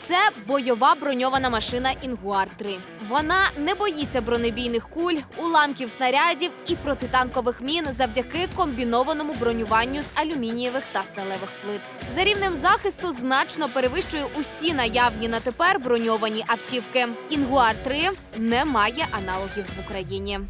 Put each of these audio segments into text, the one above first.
Це бойова броньована машина Інгуар 3 Вона не боїться бронебійних куль, уламків снарядів і протитанкових мін завдяки комбінованому бронюванню з алюмінієвих та сталевих плит. За рівнем захисту значно перевищує усі наявні на тепер броньовані автівки. Інгуар 3 не має аналогів в Україні.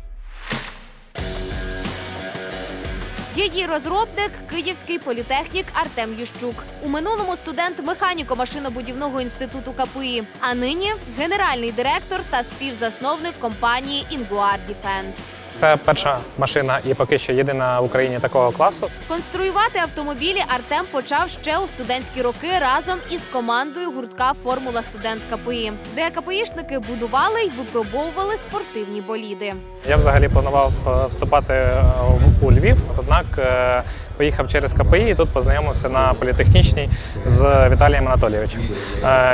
Її розробник київський політехнік Артем Ющук. У минулому студент механіко-машинобудівного інституту КПІ, а нині генеральний директор та співзасновник компанії Інгуар Діфенс. Це перша машина і поки що єдина в Україні такого класу. Конструювати автомобілі Артем почав ще у студентські роки разом із командою гуртка Формула студент КПІ, де КПІшники будували й випробовували спортивні боліди. Я взагалі планував е, вступати е, у Львів, однак е, поїхав через КПІ і тут познайомився на політехнічній з Віталієм Анатолійовичем.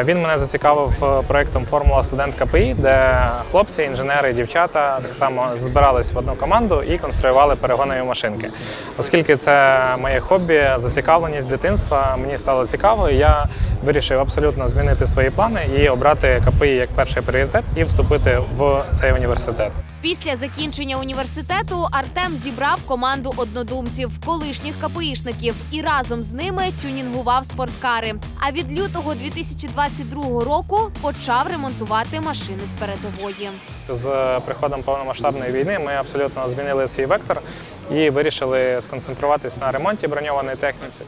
Він мене зацікавив проектом Формула студент КПІ, де хлопці, інженери, дівчата так само збирались в одну команду і конструювали перегонові машинки. Оскільки це моє хобі, зацікавленість дитинства, мені стало цікаво, і я вирішив абсолютно змінити свої плани і обрати КПІ як перший пріоритет і вступити в цей університет. Після закінчення університету Артем зібрав команду однодумців, колишніх КПІшників, і разом з ними тюнінгував спорткари. А від лютого 2022 року почав ремонтувати машини з передової. З приходом повномасштабної війни ми абсолютно змінили свій вектор і вирішили сконцентруватись на ремонті броньованої техніці.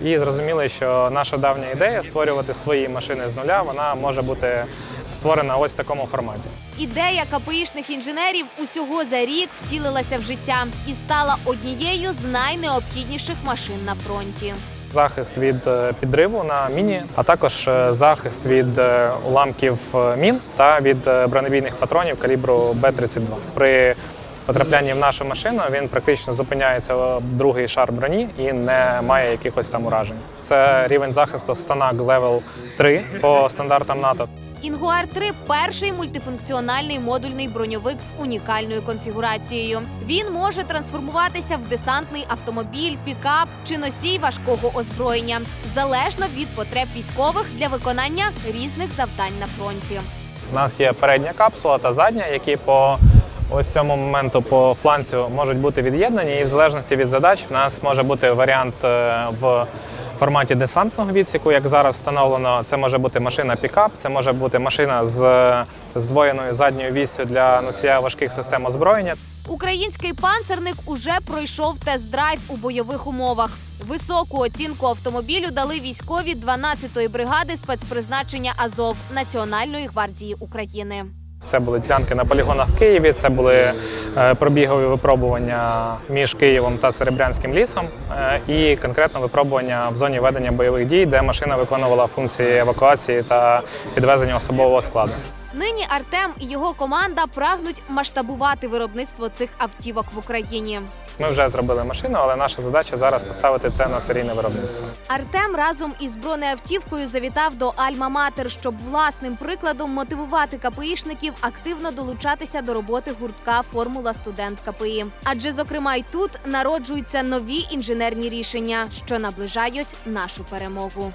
І зрозуміли, що наша давня ідея створювати свої машини з нуля, вона може бути створена ось в такому форматі. Ідея КПІшних інженерів усього за рік втілилася в життя і стала однією з найнеобхідніших машин на фронті. Захист від е, підриву на міні, а також е, захист від е, уламків мін та від бронебійних патронів калібру Б-32. При потраплянні в нашу машину він практично зупиняється в другий шар броні і не має якихось там уражень. Це рівень захисту Станаг Level 3 по стандартам НАТО. Інгуар 3 перший мультифункціональний модульний броньовик з унікальною конфігурацією. Він може трансформуватися в десантний автомобіль, пікап чи носій важкого озброєння залежно від потреб військових для виконання різних завдань на фронті. У нас є передня капсула та задня, які по ось цьому моменту по фланцю можуть бути від'єднані, і в залежності від задач в нас може бути варіант е, в форматі десантного відсіку, як зараз встановлено. Це може бути машина пікап, це може бути машина з здвоєною задньою віссю для носія важких систем озброєння. Український панцерник уже пройшов тест-драйв у бойових умовах. Високу оцінку автомобілю дали військові 12-ї бригади спецпризначення Азов Національної гвардії України. Це були ділянки на полігонах в Києві. Це були е, пробігові випробування між Києвом та Серебрянським лісом, е, і конкретно випробування в зоні ведення бойових дій, де машина виконувала функції евакуації та підвезення особового складу. Нині Артем і його команда прагнуть масштабувати виробництво цих автівок в Україні. Ми вже зробили машину, але наша задача зараз поставити це на серійне виробництво. Артем разом із бронеавтівкою завітав до Альма-Матер, щоб власним прикладом мотивувати КПІшників активно долучатися до роботи гуртка Формула студент КПІ. Адже, зокрема, й тут народжуються нові інженерні рішення, що наближають нашу перемогу.